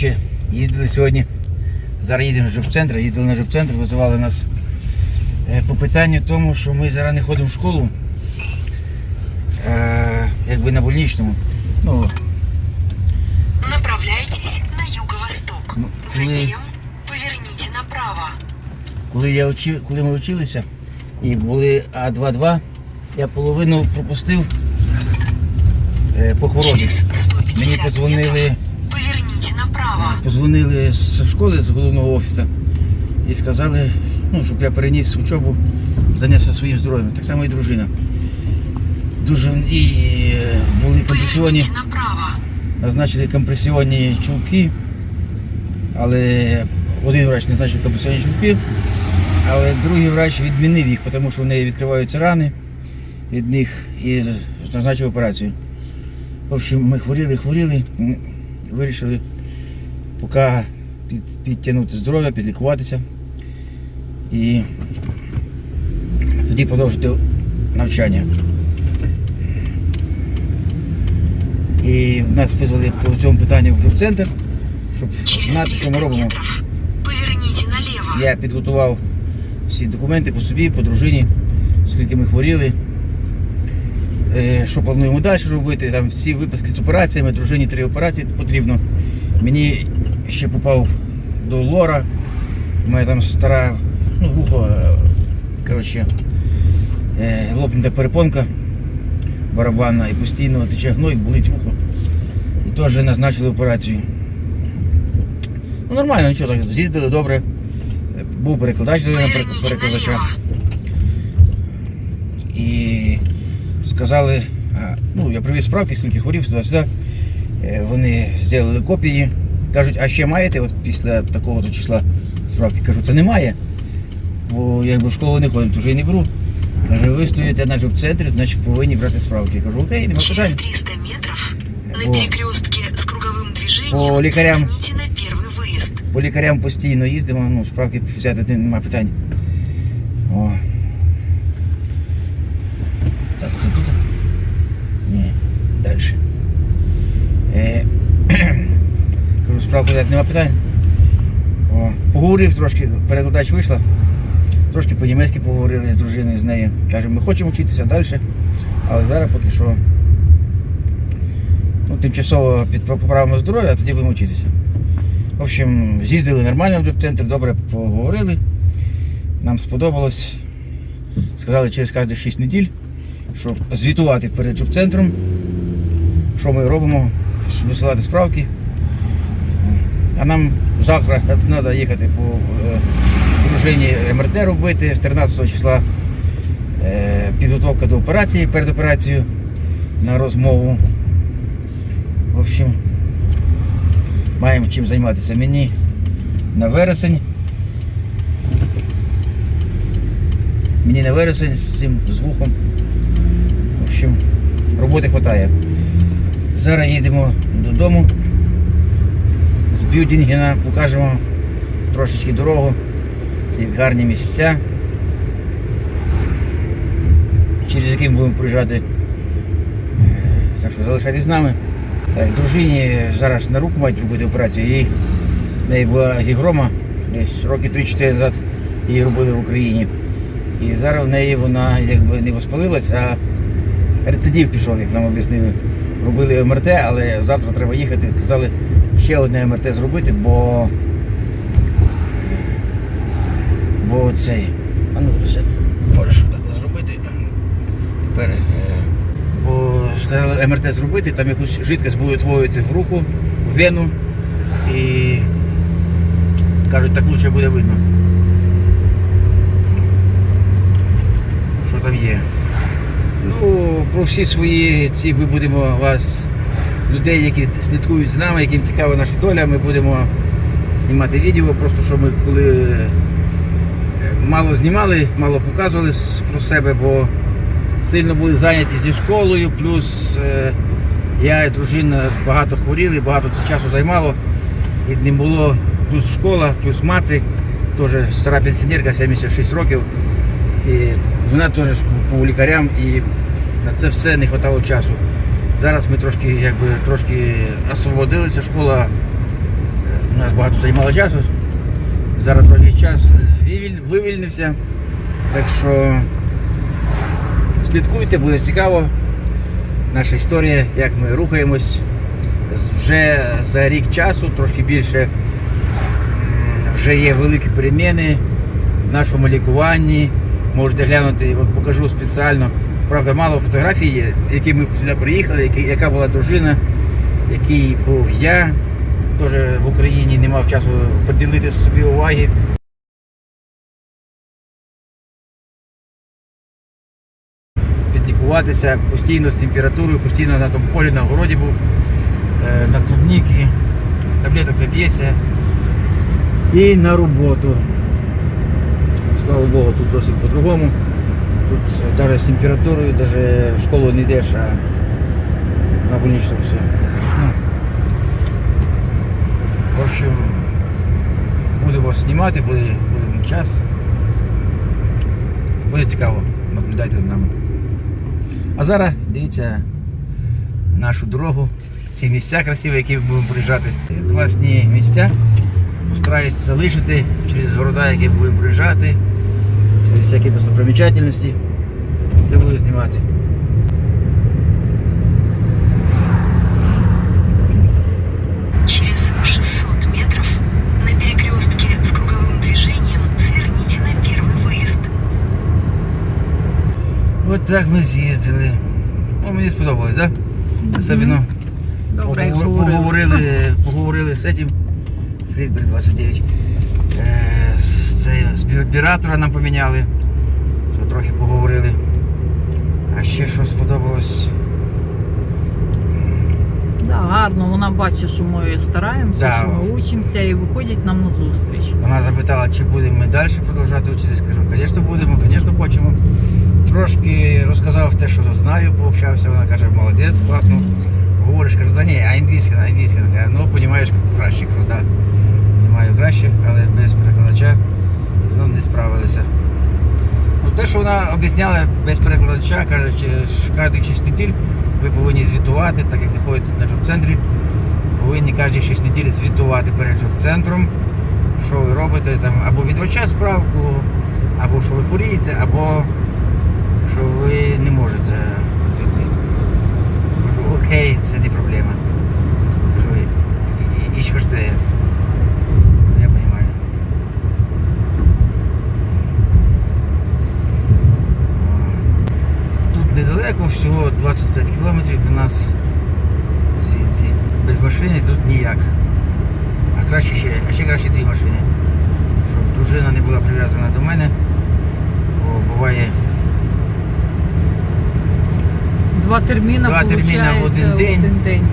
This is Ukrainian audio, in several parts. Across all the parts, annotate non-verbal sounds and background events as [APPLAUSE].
Коротше, їздили сьогодні. Зараз їдемо в жопцентр, їздили на жопцентр, визивали нас е, по питанню тому, що ми зараз не ходимо в школу. Е, якби на больничному. Ну, Направляйтесь на юго-восток. Ну, Затем поверните направо. коли, я учи, коли ми вчилися і були А2-2, я половину пропустив е, по хворобі. Мені подзвонили. Позвонили з школи, з головного офісу і сказали, ну, щоб я переніс учобу, зайнявся своїм здоров'ям. Так само і дружина. Дуже і е, були компресіонні, назначили компресіонні чулки, але один врач назначив компресіонні чулки, але другий врач відмінив їх, тому що в неї відкриваються рани від них і назначив операцію. В общем, ми хворіли, хворіли, вирішили поки під, підтягнути здоров'я, підлікуватися і тоді продовжити навчання. І нас визвали по цьому питанню в джоб-центр, щоб знати, що ми робимо. Я підготував всі документи по собі, по дружині, скільки ми хворіли. Е, Що плануємо далі робити, там всі виписки з операціями, дружині три операції потрібно. Мені ще попав до лора. Мене там стара, ну, вухо, е, коротше, е, лопнута перепонка барабанна і постійно тече гной, болить вухо. І теж назначили операцію. Ну нормально, нічого так, з'їздили добре. Був перекладач до перекладача. І сказали, ну я привіз справки, скільки хворів, сюди-сюди. Е, Вони зробили копії. Кажуть, а ще маєте от після такого то числа справки? Кажу, це немає. Бо якби в школу не ходимо, то вже і не беру. Каже, ви стоїте на джоб-центрі, значить повинні брати справки. Я кажу, окей, нема Через питань. 300 метров на Во. перекрестке с круговым движением По лекарям. сверните на первый выезд. По лікарям постійно їздимо, ну, справки взяти нема питань. О. взяти нема питань. О, поговорив трошки, перекладач вийшла. Трошки по-німецьки поговорили з дружиною з нею. Каже, ми хочемо вчитися далі, але зараз поки що ну, тимчасово поправимо здоров'я, а тоді будемо вчитися. В общем, з'їздили нормально в джоб-центр, добре поговорили. Нам сподобалось. Сказали через кожні 6 неділь, щоб звітувати перед джоб-центром, що ми робимо, висилати справки. А нам завтра [LAUGHS] треба їхати по дружині МРТ робити, з 13 числа е, підготовка до операції перед операцією на розмову. В общем, маємо чим займатися мені на вересень. Мені на вересень з цим з вухом. В общем, роботи вистачає. Зараз їдемо додому з Бюдінгена, покажемо трошечки дорогу, ці гарні місця, через які ми будемо проїжджати. Е, Так що залишайтесь з нами. Дружині зараз на руку мають робити операцію. Їй в неї була гігрома, десь роки 3-4 назад її робили в Україні. І зараз в неї вона якби не воспалилась, а рецидив пішов, як нам об'яснили. Робили МРТ, але завтра треба їхати. Казали ще одне МРТ зробити, бо. Бо цей. А ну все, можеш так зробити. Тепер. е, Бо сказали МРТ зробити, там якусь жидкость будуть вводити в руку, в вену. І кажуть, так лучше буде видно. Що там є. Ну, про всі свої ці ми будемо вас, людей, які слідкують за нами, яким цікава наша доля, ми будемо знімати відео, просто що ми коли е, мало знімали, мало показували про себе, бо сильно були зайняті зі школою, плюс е, я і дружина багато хворіли, багато це часу займало. І не було плюс школа, плюс мати, теж стара пенсіонерка, 76 років. І вона теж по лікарям і на це все не вистачало часу. Зараз ми трошки, якби, трошки освободилися, школа е, У нас багато займало часу. Зараз трохи час вивільнився. Так що слідкуйте, буде цікаво. Наша історія, як ми рухаємось. Вже за рік часу, трошки більше, вже є великі переміни в нашому лікуванні. Можете глянути, покажу спеціально. Правда, мало фотографій які ми сюди приїхали, яка була дружина, який був я. Теж в Україні не мав часу поділити собі уваги. Підлікуватися постійно з температурою, постійно на тому полі, на городі був, е, на клубніки, таблеток зап'єся і на роботу. Слава Богу, тут зовсім по-другому. Тут навіть з температурою, навіть в школу не йдеш, а на больничну все. Ну, в общем, будемо знімати, буде, буде час. Буде цікаво, наблюдайте з нами. А зараз дивіться нашу дорогу, ці місця красиві, які будемо приїжджати. Класні місця. Постараюсь залишити через города, які будемо приїжджати, через всякі достопримічательності. Все буду знімати. Через 600 метров на перекрестке с круговым движением сверните на первый выезд. От так ми з'їздили. Ну, мені сподобалось, так? Да? Особливо Добре, як поговор- говорили. поговорили, поговорили з цим Фрідберг 29. Цей, співоператора нам поміняли. Що трохи поговорили. А ще що сподобалось. Да, гарно, вона бачить, що ми стараємося, Да. що ми учимося і виходять нам на зустріч. Вона запитала, чи будемо ми далі продовжувати вчитися. Кажу, звісно, будемо, звісно, хочемо. Трошки розказав те, що знаю, пообщався. Вона каже, молодець, класно. Говориш, кажу, та ні, а англійська, англійська. Каже, ну, розумієш, краще, кажу, да. Немає краще, але без перекладача знову не справилися. Ну, те, що вона об'ясняла без перекладача, каже, ж кожен 6 неділь ви повинні звітувати, так як знаходиться на джоб-центрі, повинні кожні 6 неділь звітувати перед джоб-центром, що ви робите, там, або від врача справку, або що ви хворієте, або що ви не можете ходити. Кажу, окей, це не проблема. Кажу, і, і, 25 кілометрів до нас звідси. Без машини тут ніяк. А краще ще, а ще краще дві машини. Щоб дружина не була прив'язана до мене. Бо буває два терміна Два терміна в один день, один день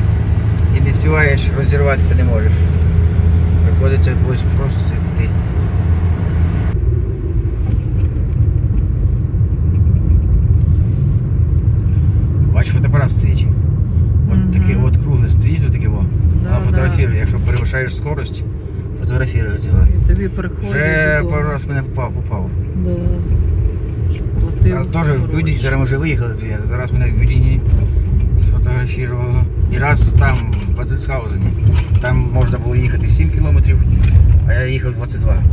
і не співаєш розірватися не можеш. Приходиться когось просто якщо скорость, фотографірує цього. Тобі приходить. Вже додому. пару раз мене попав, попав. Да. Щоб платив А теж в. Бюдіні, зараз ми вже виїхали з Бюдіні, зараз мене в Бюдіні сфотографувало. І раз там, в Бацисхаузені, там можна було їхати 7 кілометрів, а я їхав 22.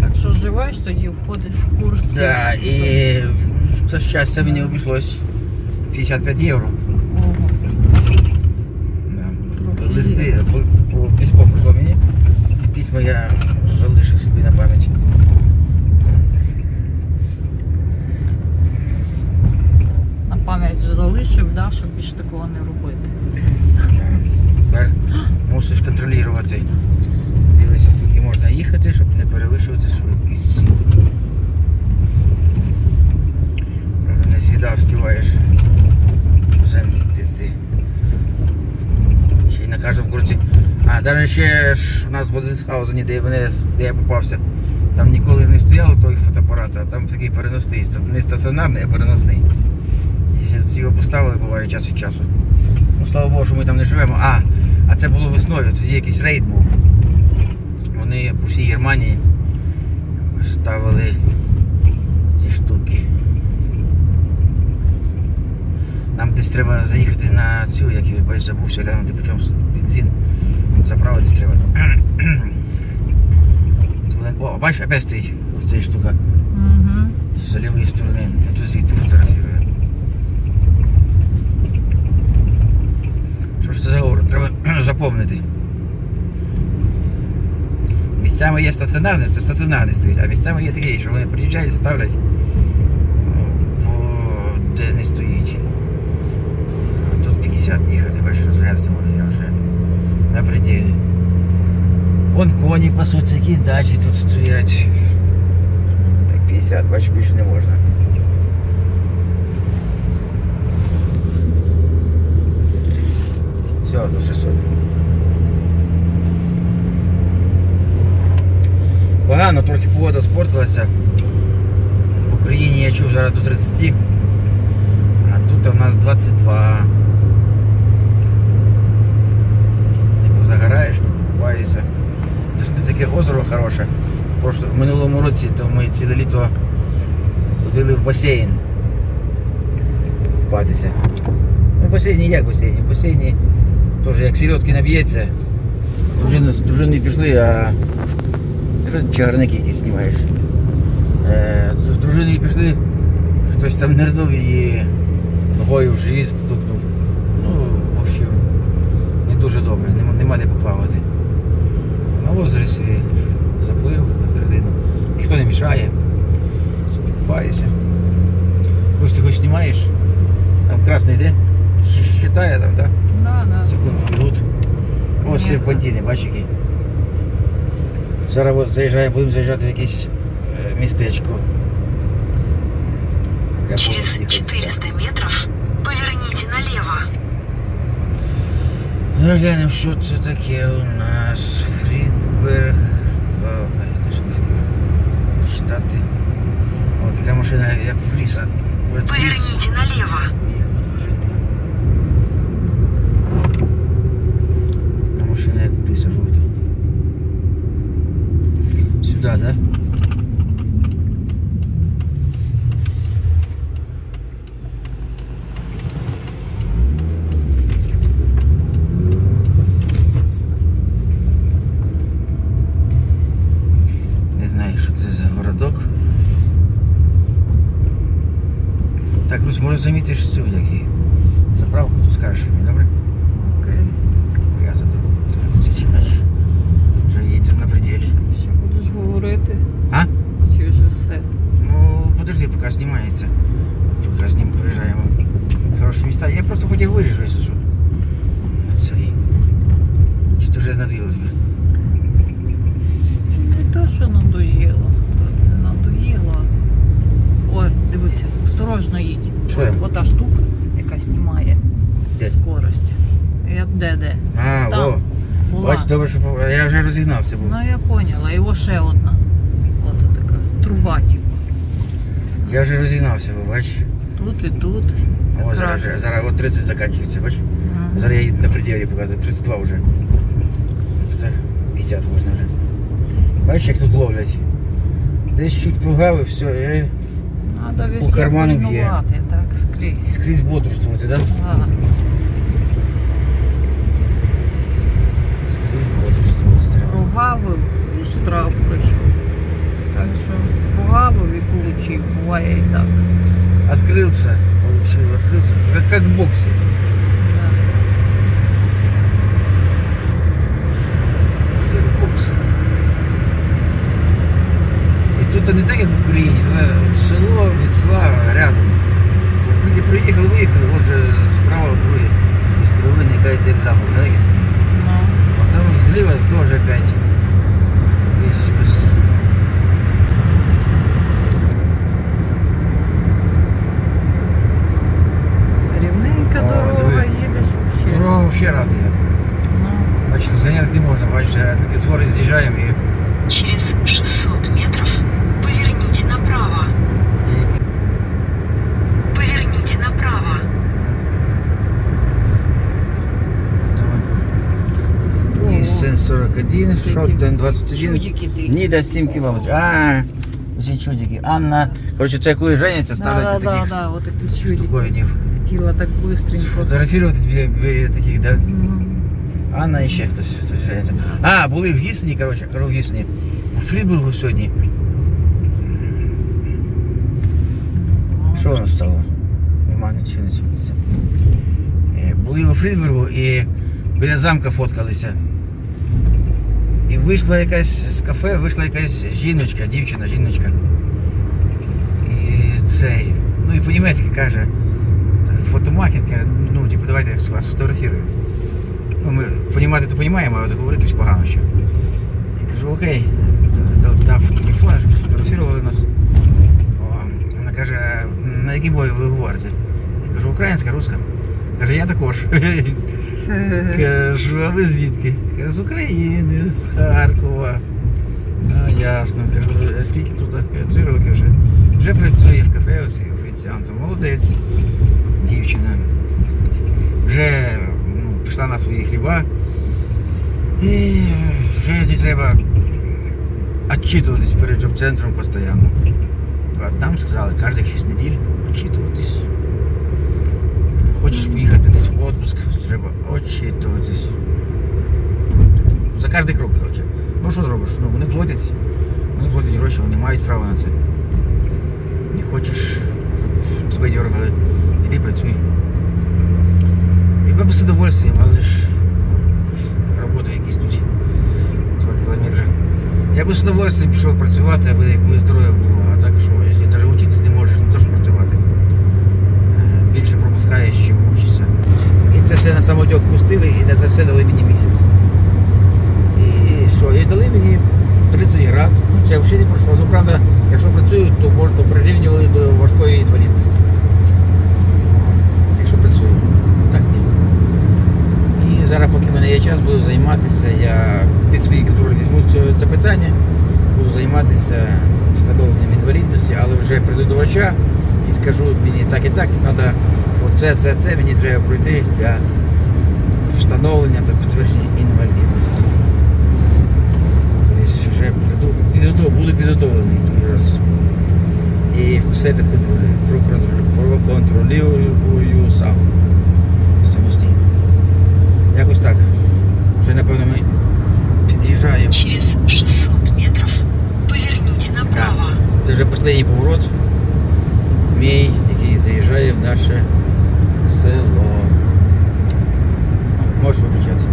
Так що живеш, тоді входиш в курс. Да, і це щастя мені обійшлось 55 євро. Ого. Да. Трохи Листи є. по, по письмо прийшло мені. Ці письма я залишив собі на пам'ять. На пам'ять залишив, да, щоб більше такого не робити. Тепер мусиш контролювати. Дивися, скільки можна їхати, щоб не перевищувати швидкість. Правда, Не завжди встигаєш замітити. Ще й на кожному круті. А, навіть ще ж у нас в Базисхаузені, де, де я попався, там ніколи не стояло той фотоапарат, а там такий переносний, не стаціонарний, а переносний. І його поставили, буває час від часу. Ну, слава Богу, що ми там не живемо. А, а це було весною, тоді якийсь рейд був. Вони по всій Германії ставили ці штуки. Нам десь треба заїхати на цю, як я бачиш, забувся глянути, по чому бензин заправитись треба. [CLEARS THROAT] О, бачиш, опять стоїть оця штука Угу. з лівої сторони. Я тут звідти фотографірую. Що ж це за город? Треба [CLEARS THROAT] запомнити. Місцями є стаціонарний, це стаціонарний стоїть, а місцями є такі, що вони приїжджають, ставлять, о, де не стоїть. Тут 50 їхати, бачиш, розглянути можна, на пределі. Вон коні пасуться, якісь дачі тут стоять. Так 50, бачиш, більше не можна. Все, до 600. Погано, трохи погода спортилася. Ціле літо ходили в басейн. Купатися. Ну, басейні як в басейні? В басейні теж як сільотки наб'ється. Дружини, з дружиною пішли, а чагарники якісь знімаєш. Е, з дружиною пішли, хтось там нирнув її ногою в живіт стукнув. Ну, в общем, не дуже добре, нема, нема де поплавати. На озері заплив на середину. Ніхто не мішає. Собі купаєшся. Ось ти хоч знімаєш, там красний йде, щитає там, так? Да, да. Секунд бігуть. Ось Ні. серпантини, бачиш які. Зараз от заїжджаємо, будемо заїжджати в якесь е, містечко. Я Через повинен їхати. 400 метров поверните налево. Ну, глянемо, що це таке у нас. Фрідберг. Не О, така машина, як в ліса. З дружиною. Машина, як в ліса жовта. Сюди, да? Не знаю, що це за городок. Так, Русь, може замітиш цю, як її? Заправку тут скажеш мені, добре? Окей. Я за дорогу. Це ці бачиш. Вже їдемо на пределі. Ще будеш говорити. А? Чи вже все? Ну, поки знімається. Поки з ним приїжджаємо. Хороші міста. Я просто потім виріжу, якщо що. Цей. Чи ти вже надоїло тобі? Не то, що надоїло. Надоїло. Ой, дивися, осторожно їдь. Що я? Ота штука, яка знімає Де? скорость. Я де де? А, Там. во. Була. Бач, добре, що пов- я вже розігнав це був. Ну я поняла, його ще одна. От така труба, типу. Я вже розігнався, бо бач. Тут і тут. О, зараз, Якраз. вже- зараз от 30 закінчується, бач. Мгм. Зараз я їду на пределі показую, 32 вже. Тут 50 можна вже. Бачиш, як тут ловлять. Десь чуть прогавив, все, я Надо По везде карману б'є. пильнувати, так, скрізь. скрізь бодрствувати, да? Ага. Скрізь бодрствувати треба. Ругавив і штраф прийшов. Так що Бугалові получив. Буває і так. Открылся, получил, открылся. Как, как в боксе. Да. Як в боксе. І тут не так, як в Україні, тут село від села рядом. От люди приїхали, виїхали, от же справа друге. Із травини якась як замок, да, якийсь? Ну, А там слева тоже опять. Весь без... рівненька О, дорога, диви. їдеш взагалі. Дорога вообще радує. Ну, Бачиш, зганятися не можна, бачиш, а таки з гори з'їжджаємо і, Через 600 метров поверните направо. і Поверните направо. там Ніссен 41, Чудики. Шоттен 21, Чудики ти. Ніда 7 кілометрів. А, ці чудики. Анна, коротше, це коли женяться, Да, ставлять да, да, таких да, вот такі чудики. штуковинів. Хотіла так быстренько. Фотографувати біля, біля таких, да? Мгм. Анна і ще хтось зустрічається. А, були в Гіссені, коротше, кажу в Гіссені. У Фрібургу сьогодні. Що воно стало? Нема нічого не світиться. Е, Були у Фрідбергу і біля замка фоткалися. І вийшла якась з кафе, вийшла якась жіночка, дівчина, жіночка. І цей, ну і по-німецьки каже, фотомахін каже, ну, типу, давайте вас фотографірую. Ну, ми понімати то понімаємо, а говорити ж погано що. Я кажу, окей, дав- телефон, щоб сфотографували нас. Вона каже, на якій мові ви говорите? Я кажу, українська, руська. Каже, я також. [LAUGHS] Кажу, а ви звідки? Кажу, з України, з Харкова. А, ясно. Кажу, а скільки тут? Так, Три роки вже. Вже працює в кафе ось офіціантом. Молодець, дівчина. Вже пішла на свої хліба. І не треба отчитуватись перед джоб-центром постійно. А там сказали, кожних 6 неділь отчитуватись. Хочеш поїхати десь в отпуск, треба отчитуватись. За кожний крок, коротше. Ну що зробиш? Ну вони платять, вони платять гроші, вони мають право на це. Не хочеш, щоб тебе дергали, іди працюй. І би з удовольствием, але ж ну, робота якісь тут 2 кілометри. Я би з удовольствием пішов працювати, аби якби здоров'я було, а так що, якщо навіть вчитися не можеш, то що працювати. Більше пропускаєш, чим вчишся. І це все на самотек пустили, і на це все дали мені місяць. І що, і дали мені 30 град. Ну, це взагалі не пройшло. Ну, правда, якщо працюю, то можна прирівнювали до важкої інвалідності. Якщо працюю. Так ні. І зараз, поки в мене є час, буду займатися, я під свій контроль візьму це, це питання, буду займатися встановленням інвалідності, але вже прийду до врача і скажу мені так треба оце, це, це мені треба пройти для встановлення та підтвердження інвалідності. Тобто вже підготов, буду підготовлений другий раз. І все під контролем. Проконтролюю сам. Самостійно. Якось так. Вже напевно ми під'їжджаємо. Через 600 метров поверните направо. Це вже останній поворот. Мій, заїжджає в наше село. Можешь виключати.